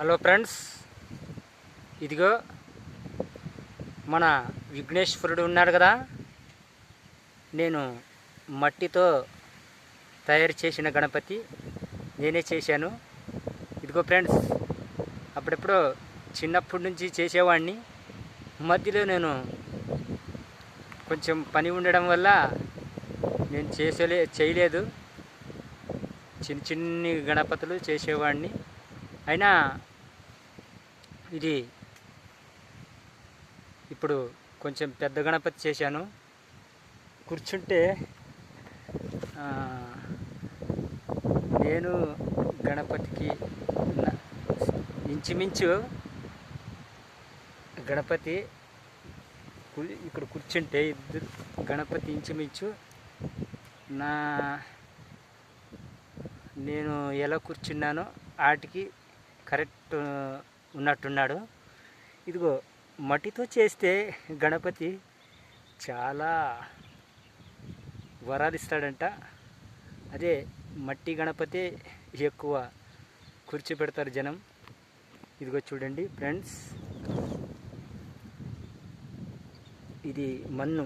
Hello friends ఇదిగో మన విఘ్నేశ్వరుడు ఉన్నాడు కదా. నేను మట్టితో తయారు చేసిన గణపతి నేనే చేశాను. ఇదిగో ఫ్రెండ్స్ అప్పుడెప్పుడో చిన్నప్పటి నుంచి చేసేవాడిని. మధ్యలో నేను కొంచెం పని ఉండడం వల్ల నేను చేసలే చేయలేదు. చిన్న చిన్ని గణపతులు చేసేవాడిని. అయినా ఇది ఇప్పుడు కొంచెం పెద్ద గణపతి చేశాను. కూర్చుంటే నేను గణపతికి ఇంచుమించు గణపతి ఇక్కడ కూర్చుంటే ఇద్దరు గణపతి ఇంచుమించు నా నేను ఎలా కూర్చున్నానో వాటికి కరెక్ట్ ఉన్నట్టున్నాడు. ఇదిగో మట్టితో చేస్తే గణపతి చాలా వరాలు ఇస్తాడంట. అదే మట్టి గణపతి ఎక్కువ కూర్చోపెడతారు జనం. ఇదిగో చూడండి ఫ్రెండ్స్. ఇది మన్ను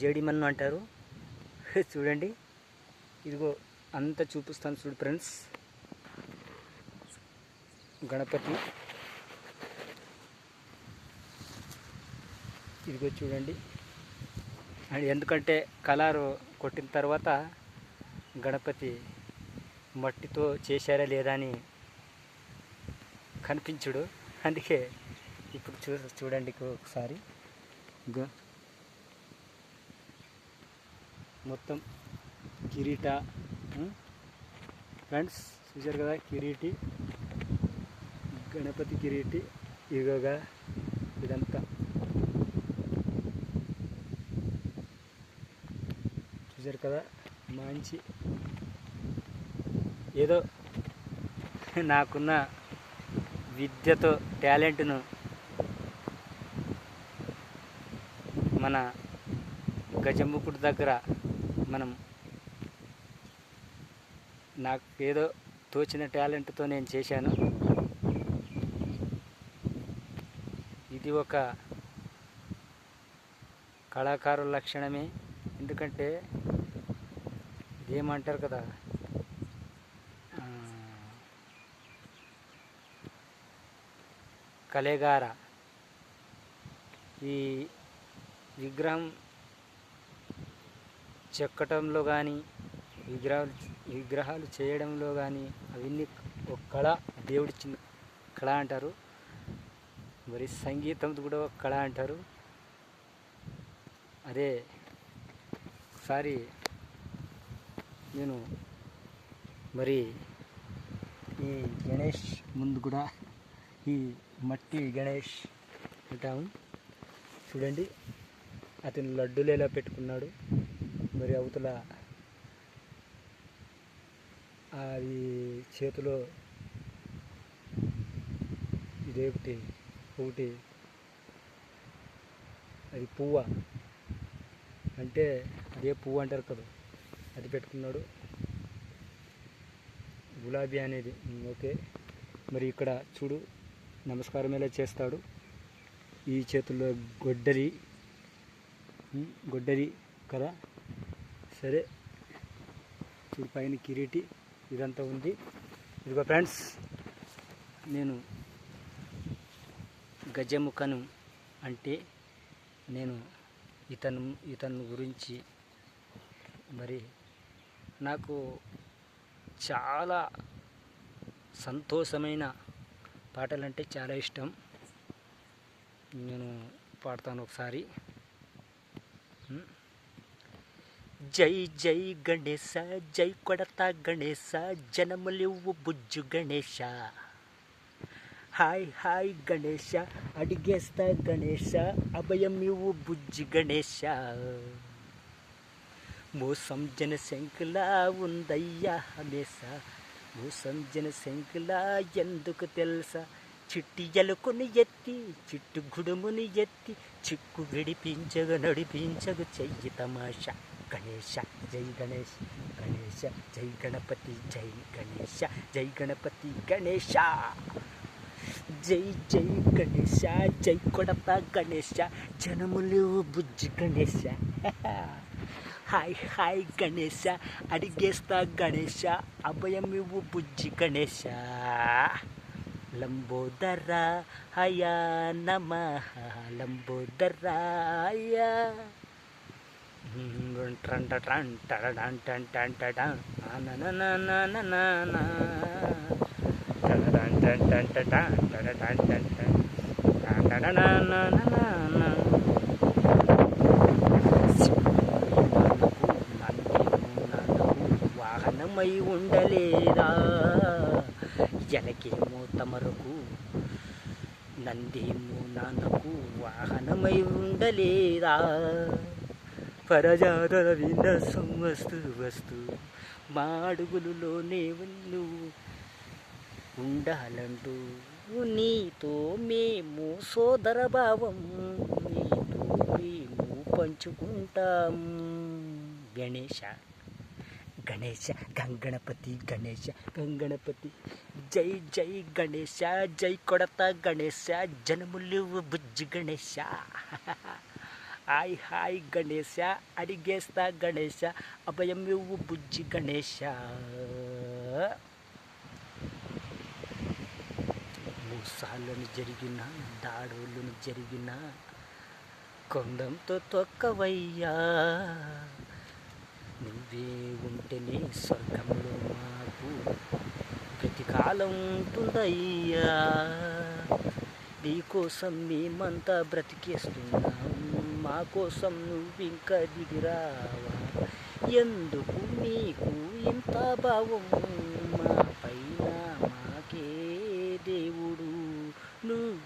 జేడి మన్ను అంటారు. చూడండి. ఇదిగో అంతా చూపిస్తాను చూడు ఫ్రెండ్స్. గణపతి ఇదిగో చూడండి. అండ్ ఎందుకంటే కలారు కొట్టిన తర్వాత గణపతి మట్టితో చేశారా లేదా అని కనిపించుడు. అందుకే ఇప్పుడు చూ చూడండి ఒకసారి. మొత్తం కిరీట ఫ్రెండ్స్ చూశారు కదా కిరీటి గణపతి కిరీటి ఇగోగా ఇదంతా. చూసారు కదా మంచి ఏదో నాకున్న విద్యతో టాలెంట్ను మన గజముకుడు దగ్గర మనం నాకు ఏదో తోచిన టాలెంట్తో నేను చేశాను. ఇది ఒక కళాకారుల లక్షణమే. ఎందుకంటే ఏమంటారు కదా కలేగార. ఈ విగ్రహం చెక్కటంలో కానీ విగ్రహాలు విగ్రహాలు చేయడంలో కానీ అవన్నీ ఒక కళ దేవుడిచ్చిన కళ అంటారు. మరి సంగీతం కూడా ఒక కళ అంటారు. అదే ఒకసారి నేను మరి ఈ గణేష్ ముందు కూడా ఈ మట్టి గణేష్ అంటాము చూడండి అతను లడ్డూలు ఎలా పెట్టుకున్నాడు మరి అవతల అది చేతిలో ఇదేమిటి? ఒకటి అది పువ్వ? అంటే అదే పువ్వు అంటారు కదా అది పెట్టుకున్నాడు. గులాబీ అనేది ఓకే. మరి ఇక్కడ చూడు నమస్కారం ఎలా చేస్తాడు. ఈ చేతుల్లో గొడ్డలి గొడ్డరి గొడ్డలి కదా. సరే చూడు పైన కిరీటి ఇదంతా ఉంది. ఇదిగో ఫ్రెండ్స్ నేను గజముఖను అంటే నేను ఇతను ఇతను గురించి మరి నాకు చాలా సంతోషమైన పాటలంటే చాలా ఇష్టం. నేను పాడతాను ఒకసారి. జై జై గణేశ జై కొడత గణేశ జనములివ్వు బుజ్జు గణేశ. హాయ్ హాయ్ గణేష అడిగేస్తా గణేష అభయం ఇవ్వు బుజ్జి గణేష మోసం జనశంకులా ఉందయ్యా హమేష మోసం జనశంకులా ఎందుకు తెలుసా? చిట్టి ఎలుకని ఎత్తి చిట్టు గుడుముని ఎత్తి చిక్కు విడిపించగ నడిపించగ చెయ్యి తమాషా. గణేష జై గణేష్ గణేష జై గణపతి జై గణేష జై గణపతి గణేశ. జై జై గణేష జై కొడప గణేష జనములు బుజ్జి గణేష హాయ్ హాయ్ గణేష అడిగేస్తా గణేష అభయం ఇవ్వు బుజ్జి గణేష లంబోదర హయా నమ లంబోదర హయా ట్రంట ట్రంట టడడాన్ టన్ టన్ వాహనమై ఉండలేదా జనకేమో తమరకు నందేమో నాన్నకు వాహనమై ఉండలేదా పరజాతల విన్యాసం వస్తూ వస్తు మా అడుగులలోనే నువ్వు ఉండాలంటూ నీతో మేము సోదర భావం నీతో మేము పంచుకుంటాం. గణేశ గణేశ గంగణపతి గణేశ గంగణపతి. జై జై గణేశ జై కొడత గణేశ జనములు బుజ్జి గణేశ. హాయ్ హాయ్ గణేశ అడిగేస్తా గణేశ అభయం ఇవ్వు బుజ్జి గణేశ. మూసాలను జరిగిన దాడులను జరిగిన కొండంతో తొక్కవయ్యా. నువ్వే ఉంటేనే స్వర్గంలో మాకు ప్రతికాలం ఉంటుందయ్యా. నీకోసం మేమంతా బ్రతికేస్తున్నాం మా కోసం నువ్వు ఇంకా దిగిరావా. ఎందుకు నీకు ఇంత భావం? మా పైన మాకే దేవు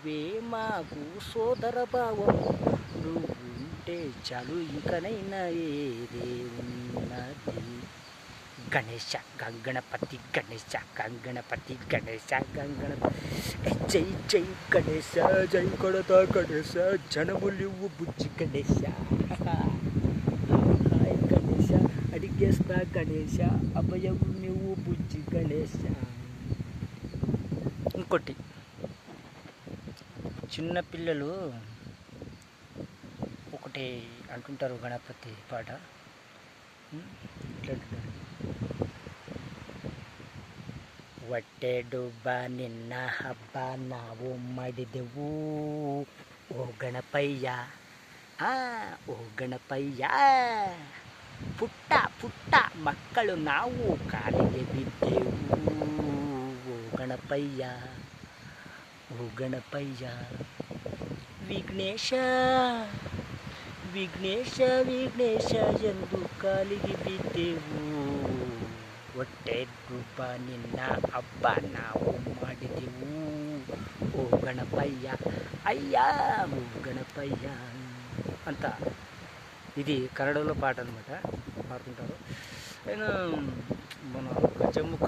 నువ్వే మాకు సోదర భావం. నువ్వుంటే చాలు ఇంకనైనా ఏదే ఉన్నది. గణేశ గంగణపతి గణేశ గంగణపతి గణేశ గంగణపతి. జై జై గణేశ జై కొడత గణేశ జనములివ్వు బుజ్జి గణేశ. హాయ్ గణేశ అడిగేస్తా గణేశ అభయం నువ్వు బుజ్జి గణేశ. ఇంకోటి. చిన్నపిల్లలు ఒకటి అంటుంటారు గణపతి పాట ఉం? ఇట్లా అంటుంటారు ಒಟ್ಟೆಡು ಬಾ ನಿನ್ನ ಹಬ್ಬ ನಾವು ಮಾಡಿದೆವು ಓ ಗಣಪಯ್ಯ ಆ ಓ ಗಣಪಯ್ಯ ಪುಟ್ಟ ಪುಟ್ಟ ಮಕ್ಕಳು ನಾವು ಕಾಲಿಗೆ ಬಿದ್ದೆವು ಓ ಗಣಪಯ್ಯ ಓ ಗಣಪಯ್ಯ ವಿಘ್ನೇಶ ವಿಘ್ನೇಶ ವಿಘ್ನೇಶ ಎಂದು ಕಾಲಿಗೆ ಬಿದ್ದೆವು ಹೊಟ್ಟೆ ಡುಬ್ಬ ನಿನ್ನ ಹಬ್ಬ ನಾವು ಮಾಡಿದೆವು ಓ ಗಣಪಯ್ಯ అయ్య ఓ గణపయ్య అంత ఇది కన్నడలో పాట అనమాట పాడుతుంటారు అయినా మన గజముఖ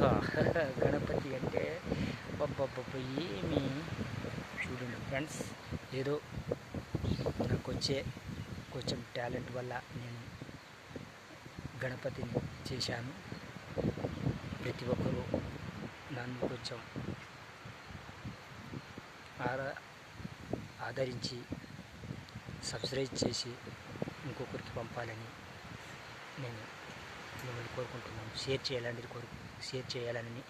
గణపతి అంటే పబ్బబ్బబ్బ ఏమి చూడండి ఫ్రెండ్స్ ఏదో నాకు వచ్చే కొంచెం టాలెంట్ వల్ల నేను గణపతిని చేశాను ప్రతి ఒక్కరూ నన్ను కొంచెం ఆరా ఆదరించి సబ్స్క్రైబ్ చేసి ఇంకొకరికి పంపాలని నేను మిమ్మల్ని కోరుకుంటున్నాను షేర్ చేయాలని కోరు షేర్ చేయాలని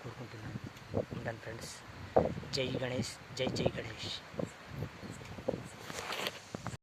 కోరుకుంటున్నాను ఉంటాను ఫ్రెండ్స్ జై గణేష్ జై జై గణేష్